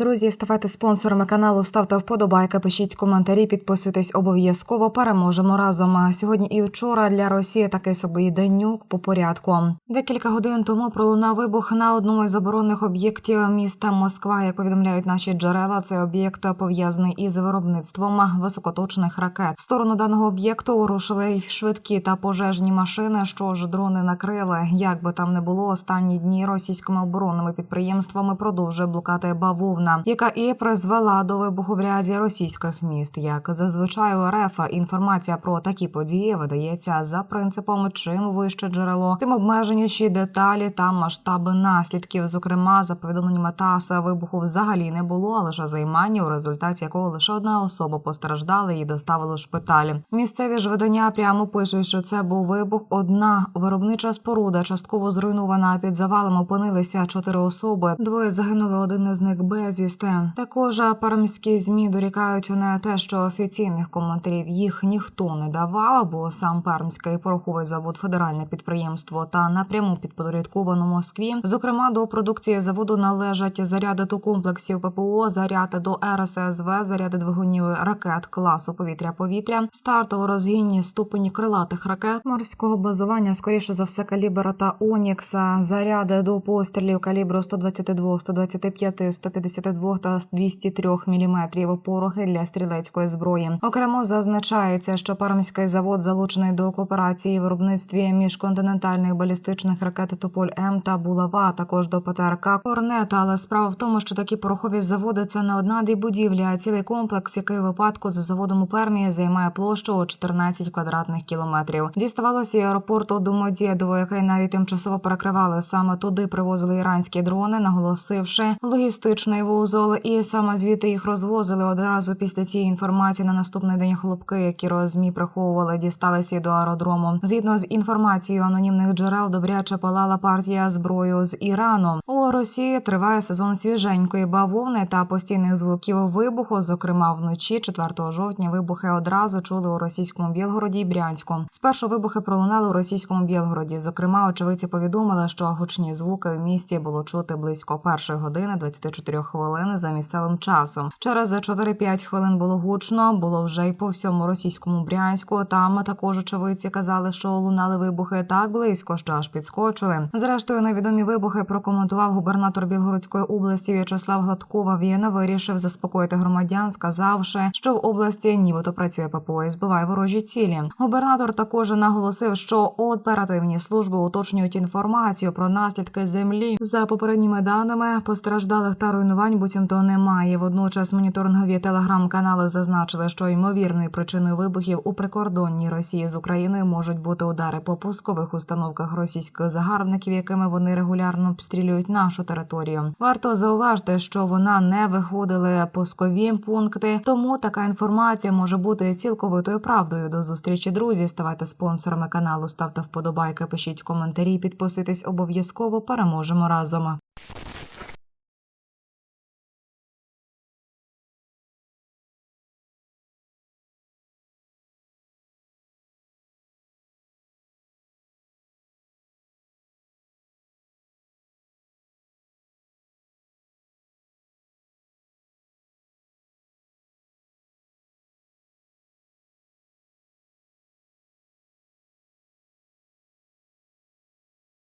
Друзі, ставайте спонсорами каналу, ставте вподобайки, пишіть коментарі, підписуйтесь обов'язково. Переможемо разом. Сьогодні і вчора для Росії такий собі денюк по порядку. Декілька годин тому пролунав вибух на одному із заборонених об'єктів міста Москва. Як повідомляють наші джерела, цей об'єкт пов'язаний із виробництвом високоточних ракет. В сторону даного об'єкту рушили й швидкі та пожежні машини. Що ж дрони накрили? Як би там не було, останні дні російськими оборонними підприємствами продовжує блукати бавовна, яка і призвела до вибуху в ряді російських міст. Як зазвичай у РФ інформація про такі події видається за принципом чим вище джерело, тим обмеженіші деталі та масштаби наслідків. Зокрема, за повідомленнями ТАСС, вибуху взагалі не було, а лише займання, у результаті якого лише одна особа постраждала і доставили в шпиталь. Місцеві ж видання прямо пишуть, що це був вибух. Одна виробнича споруда частково зруйнована. Під завалом опинилися чотири особи. Двоє загинули, один із них безвісти. Також парамські змі дорікають на те, що офіційних коментарів їх ніхто не давав, бо сам Пермський пороховий завод федеральне підприємство та напряму підпорядковано Москві. Зокрема, до продукції заводу належать заряди до комплексів ППО, заряди до РССВ, заряди двигунів ракет класу повітря-повітря, стартово розгінні ступені крилатих ракет морського базування, скоріше за все, калібра та Онікса, заряди до пострілів калібру 122, 125, 152 та 203 мм порохи для стрілецької зброї. Окремо зазначається, що Пармський завод залучений до кооперації в виробництві міжконтинентальних балістичних ракет Тополь М та Булава, також до ПТРК Корнета. Але справа в тому, що такі порохові заводи це не одна будівлі, а цілий комплекс, який випадку за заводом у Пермії займає площу у 14 квадратних кілометрів. Діставалося і аеропорту Домодєдово, який навіть тимчасово перекривали. Саме туди привозили іранські дрони, наголосивши логістичний вузол, і саме звідти їх розвозили одразу після цієї інформації на наступний день хлопки, які розмі приховували, дісталися до аеродрому. Згідно з інформацією анонімних джерел, добряче палала партія зброю з Ірану. У Росії триває сезон свіженької бавовни та постійних звуків вибуху. Зокрема, вночі 4 жовтня вибухи одразу чули у російському Білгороді і Брянську. Спершу вибухи пролунали у російському Білгороді. Зокрема, очевидці повідомили, що гучні звуки в місті було чути близько першої години 24 хвилин за місцевим часом. Через 4-5 хвилин було гучно, було вже й по всьому російському Брянську. Там також очевидці казали, що лунали вибухи так близько, що аж підскочили. Зрештою, невідомі вибухи прокоментував губернатор Білгородської області В'ячеслав Гладкова. Він вирішив заспокоїти громадян, сказавши, що в області нібито працює ППО і збиває ворожі цілі. Губернатор також наголосив, що оперативні служби уточнюють інформацію про наслідки землі. За попередніми даними постраждалих та руйнувань буцімто немає. Водночас моніторингові телеграм-канали зазначили, що ймовірною причиною вибухів у прикордонній Росії з Україною можуть бути удари по пускових установках російських загарбників, якими вони регулярно обстрілюють нашу територію. Варто зауважити, що вона не виходили пускові пункти, тому така інформація може бути цілковитою правдою. До зустрічі, друзі. Ставайте спонсорами каналу, ставте вподобайки, пишіть коментарі, підписуйтесь обов'язково. Переможемо разом.